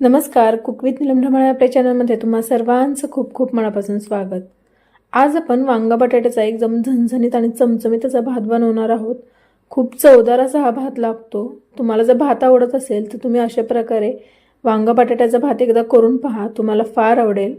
नमस्कार कुकवित निलमढमाळ आपल्या चॅनलमध्ये तुम्हा सर्वांचं खूप खूप मनापासून स्वागत. आज आपण वांगा बटाट्याचा एकदम झणझणीत आणि चमचमीत असा भात बनवणार आहोत. खूप चवदार असा हा भात लागतो. तुम्हाला जर भात आवडत असेल तर तुम्ही अशा प्रकारे वांगा बटाट्याचा भात एकदा करून पहा तुम्हाला फार आवडेल.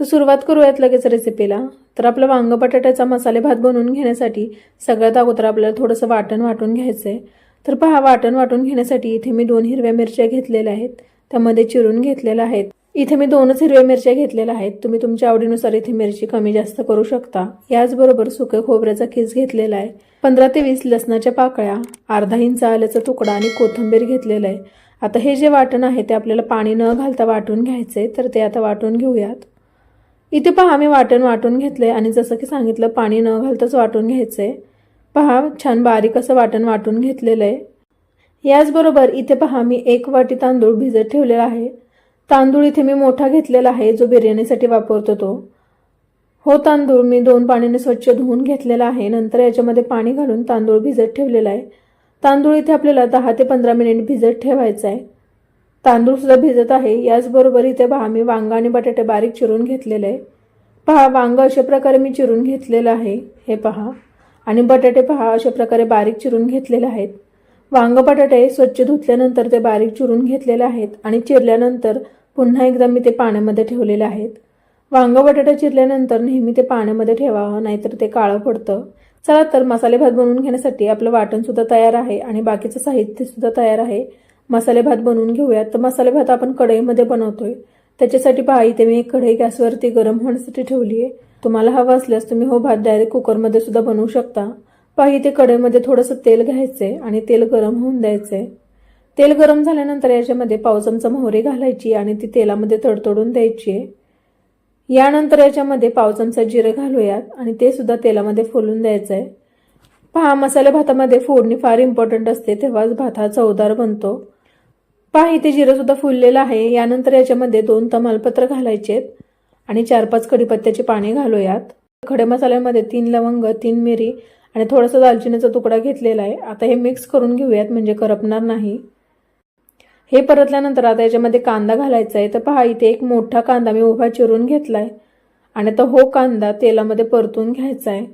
तर सुरुवात करूयात लगेच रेसिपीला तर आपला वांगा बटाट्याचा मसाले भात बनवून घेण्यासाठी सगळ्यात अगोदर आपल्याला थोडंसं वाटण वाटून घ्यायचं आहे तर पहा वाटण वाटून घेण्यासाठी इथे मी दोन हिरव्या मिरच्या घेतलेल्या आहेत. त्यामध्ये चिरून घेतलेल्या आहेत. इथे मी दोनच हिरव्या मिरच्या घेतलेल्या आहेत. तुम्ही तुमच्या आवडीनुसार इथे मिरची कमी जास्त करू शकता. याचबरोबर सुक्या खोबऱ्याचा खीस घेतलेला आहे. पंधरा ते वीस लसणाच्या पाकळ्या अर्धा इंच आल्याचा तुकडा आणि कोथिंबीर घेतलेला आहे. आता हे जे वाटण आहे ते आपल्याला पाणी न घालता वाटून घ्यायचे तर ते आता वाटून घेऊयात. इथे पहा मी वाटण वाटून घेतलंय आणि जसं की सांगितलं पाणी न घालताच वाटून घ्यायचंय. पहा छान बारीक असं वाटण वाटून घेतलेलं आहे. याचबरोबर इथे पहा मी एक वाटी तांदूळ भिजत ठेवलेला आहे. तांदूळ इथे मी मोठा घेतलेला आहे जो बिर्याणीसाठी वापरतो तो. हो तांदूळ मी दोन पाण्याने स्वच्छ धुवून घेतलेला आहे. नंतर याच्यामध्ये पाणी घालून तांदूळ भिजत ठेवलेला आहे. तांदूळ इथे आपल्याला दहा ते पंधरा मिनिट भिजत ठेवायचा आहे. तांदूळसुद्धा भिजत आहे. याचबरोबर इथे पहा मी वांगा आणि बटाटे बारीक चिरून घेतलेले आहे. पहा वांग अशा प्रकारे मी चिरून घेतलेलं आहे. हे पहा. आणि बटाटे पहा अशा प्रकारे बारीक चिरून घेतलेले आहेत. वांग बटाटे स्वच्छ धुतल्यानंतर ते बारीक चिरून घेतलेले आहेत आणि चिरल्यानंतर पुन्हा एकदा मी ते पाण्यामध्ये ठेवलेले आहेत. वांग बटाटा चिरल्यानंतर नेहमी ते पाण्यामध्ये ठेवावं नाहीतर ते काळं पडतं. चला तर मसाले भात बनवून घेण्यासाठी आपलं वाटणसुद्धा तयार आहे आणि बाकीचं साहित्यसुद्धा तयार आहे. मसाले भात बनवून घेऊयात. तर मसाले भात आपण कढईमध्ये बनवतोय. त्याच्यासाठी पहा इथे मी एक कढई गॅसवरती गरम होण्यासाठी ठेवली आहे तुम्हाला हवं असल्यास तुम्ही हो भात डायरेक्ट कुकरमध्ये सुद्धा बनवू शकता. पहा इथे कढईमध्ये थोडंसं तेल घ्यायचंय आणि तेल गरम होऊन द्यायचंय. तेल गरम झाल्यानंतर याच्यामध्ये पाव चमचा मोहरी घालायची आणि ती तेलामध्ये तडतडून द्यायची. आहे यानंतर याच्यामध्ये पाव चमचा जिरं घालूयात आणि ते सुद्धा तेलामध्ये फोलून द्यायचं आहे पहा मसाले भातामध्ये फोडणी फार इम्पॉर्टंट असते तेव्हाच भात हा चवदार बनतो. पहा इथे जिरं सुद्धा फुललेलं आहे. यानंतर याच्यामध्ये दोन तमालपत्र घालायचे आणि चार पाच कडीपत्त्याची पाणी घालूयात. खडे मसाल्यामध्ये तीन लवंग तीन मिरी आणि थोडासा दालचिनीचा तुकडा घेतलेला आहे. आता हे मिक्स करून घेऊयात म्हणजे करपणार नाही. हे परतल्यानंतर आता याच्यामध्ये कांदा घालायचा आहे. तर पहा इथे एक मोठा कांदा मी उभा चिरून घेतला आहे आणि आता हो कांदा तेलामध्ये परतून घ्यायचा आहे.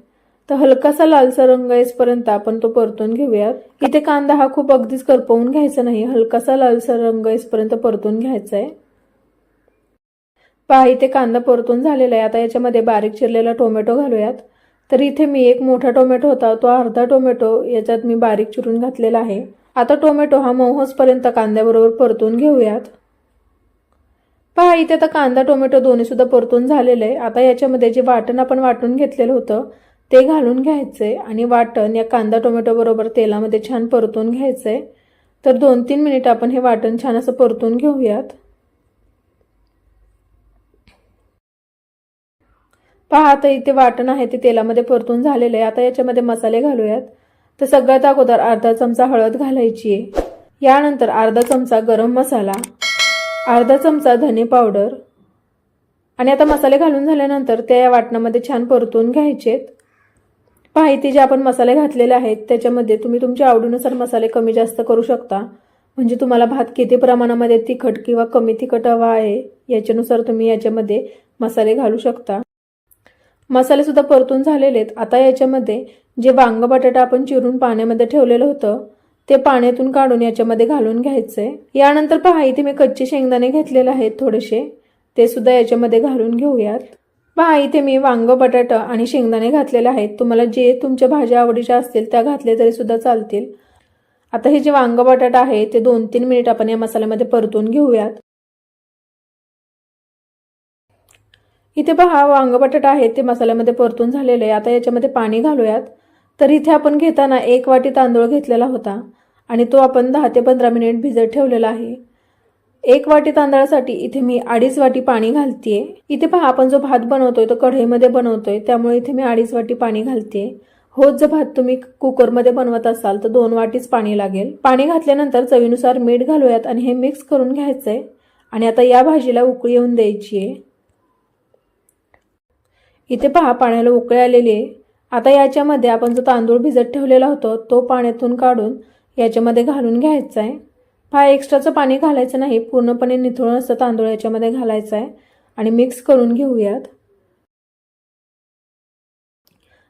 तर हलकासा लालसा रंग येईपर्यंत आपण तो परतून घेऊयात. इथे कांदा हा खूप अगदीच करपवून घ्यायचा नाही. हलकासा लालसा रंग येईपर्यंत परतून घ्यायचा आहे. पहा इथे कांदा परतून झालेला आहे. आता याच्यामध्ये बारीक चिरलेला टोमॅटो घालूयात. तर इथे मी एक मोठा टोमॅटो होता तो अर्धा टोमॅटो याच्यात मी बारीक चिरून घातलेला आहे. आता टोमॅटो हा मऊसपर्यंत कांद्याबरोबर परतून घेऊयात. पहा इथे आता कांदा टोमॅटो दोन्ही सुद्धा परतून झालेलं आहे. आता याच्यामध्ये जे वाटण आपण वाटून घेतलेलं होतं ते घालून घ्यायचंय आणि वाटण या कांदा टोमॅटो बरोबर तेलामध्ये छान परतून घ्यायचंय तर दोन तीन मिनिट आपण हे वाटण छान असं परतून घेऊयात. पहा आता इथे वाटण आहे ते तेलामध्ये परतून झालेलं आहे. आता याच्यामध्ये मसाले घालूयात. तर सगळ्यात अगोदर अर्धा चमचा हळद घालायची आहे. यानंतर अर्धा चमचा गरम मसाला अर्धा चमचा धने पावडर आणि आता मसाले घालून झाल्यानंतर त्या या वाटणामध्ये छान परतून घ्यायचेत. पहा इथे जे आपण मसाले घातलेले आहेत त्याच्यामध्ये तुम्ही तुमच्या आवडीनुसार मसाले कमी जास्त करू शकता. म्हणजे तुम्हाला भात किती प्रमाणामध्ये तिखट किंवा कमी तिखट हवा आहे याच्यानुसार तुम्ही याच्यामध्ये मसाले घालू शकता. मसालेसुद्धा परतून झालेले आहेत. आता याच्यामध्ये जे वांग बटाटा आपण चिरून पाण्यामध्ये ठेवलेलं होतं ते पाण्यातून काढून याच्यामध्ये घालून घ्यायचंय. यानंतर पहा इथे मी कच्चे शेंगदाणे घेतलेले आहेत थोडेसे. ते सुद्धा याच्यामध्ये घालून घेऊयात. पहा इथे मी वांग बटाटा आणि शेंगदाणे घातलेले आहेत. तुम्हाला जे तुमच्या भाज्या आवडीच्या असतील त्या घातले तरी सुद्धा चालतील. आता हे जे वांग बटाटा आहे ते दोन तीन मिनिट आपण या मसाल्यामध्ये परतून घेऊयात. इथे पहा वांग बटाटा आहे ते मसाल्यामध्ये परतून झालेले आहे. आता याच्यामध्ये पाणी घालूयात. तर इथे आपण घेताना एक वाटी तांदूळ घेतलेला होता आणि तो आपण दहा ते पंधरा मिनिट भिजत ठेवलेला आहे. एक वाटी तांदळासाठी इथे मी अडीच वाटी पाणी घालतेय. इथे पहा आपण जो भात बनवतोय तो कढईमध्ये बनवतोय त्यामुळे इथे मी अडीच वाटी पाणी घालतेय. होत जर भात तुम्ही कुकरमध्ये बनवत असाल तर दोन वाटीच पाणी लागेल. पाणी घातल्यानंतर चवीनुसार मीठ घालूयात आणि हे मिक्स करून घ्यायचंय. आणि आता या भाजीला उकळी येऊन द्यायची आहे इथे पहा पाण्याला उकळी आलेली आहे. आता याच्यामध्ये आपण जो तांदूळ भिजत ठेवलेला होतो तो पाण्यातून काढून याच्यामध्ये घालून घ्यायचा आहे. पहा एक्स्ट्राचं पाणी घालायचं नाही पूर्णपणे निथळून असं तांदूळ याच्यामध्ये घालायचं आहे. आणि मिक्स करून घेऊयात.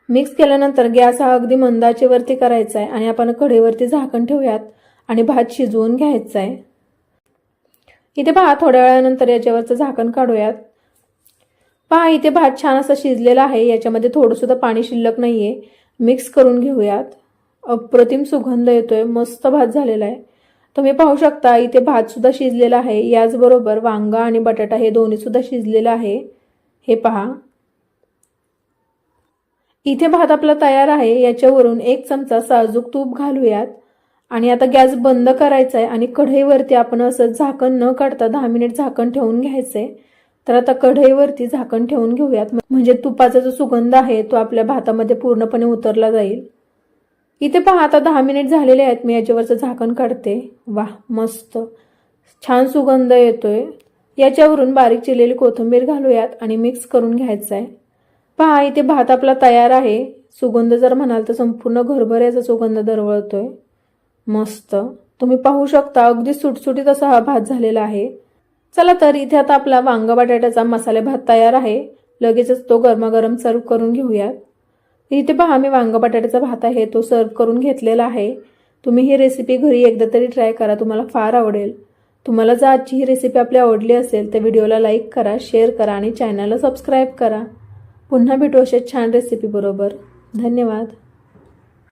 मिक्स केल्यानंतर गॅस हा अगदी मंदाचेवरती करायचा आहे आणि आपण कढईवरती झाकण ठेवूयात आणि भात शिजवून घ्यायचा आहे. इथे पहा थोड्या वेळानंतर याच्यावरचं झाकण काढूयात. पहा इथे भात छान असा शिजलेला आहे. याच्यामध्ये थोडंसुद्धा पाणी शिल्लक नाही आहे मिक्स करून घेऊयात. अप्रतिम सुगंध येतोय. मस्त भात झालेला आहे. तुम्ही पाहू शकता इथे भातसुद्धा शिजलेला आहे. याचबरोबर वांगा आणि बटाटा हे दोन्हीसुद्धा शिजलेलं आहे. हे पहा. इथे भात आपला तयार आहे. याच्यावरून एक चमचा साजूक तूप घालूयात. आणि आता गॅस बंद करायचा आहे आणि कढईवरती आपण असं झाकण न काढता दहा मिनिट झाकण ठेवून घ्यायचं आहे तर आता कढईवरती झाकण ठेवून घेऊयात. म्हणजे तुपाचा जो सुगंध आहे तो आपल्या भातामध्ये पूर्णपणे उतरला जाईल. इथे पहा आता दहा मिनिट झालेले आहेत. मी याच्यावरचं झाकण काढते. वा मस्त. छान सुगंध येतोय. याच्यावरून बारीक चिरलेली कोथिंबीर घालूयात आणि मिक्स करून घ्यायचं आहे पहा इथे भात आपला तयार आहे. सुगंध जर म्हणाल तर संपूर्ण घरभर याचा सुगंध दरवळतोय. मस्त. तुम्ही पाहू शकता अगदी सुटसुटीत असा हा भात झालेला आहे. चला तर इथे आता आपला वांग बटाट्याचा मसाले भात तयार आहे. लगेचच तो गरमागरम सर्व करून घेऊयात. इथे पहा मी वांग बटाट्याचा भात आहे तो सर्व करून घेतलेला आहे. तुम्ही ही रेसिपी घरी एकदा तरी ट्राय करा तुम्हाला फार आवडेल. तुम्हाला जर आजची ही रेसिपी आपली आवडली असेल तर व्हिडिओला लाईक करा शेअर करा आणि चॅनलला सबस्क्राईब करा. पुन्हा भेटू अशा छान रेसिपीबरोबर धन्यवाद.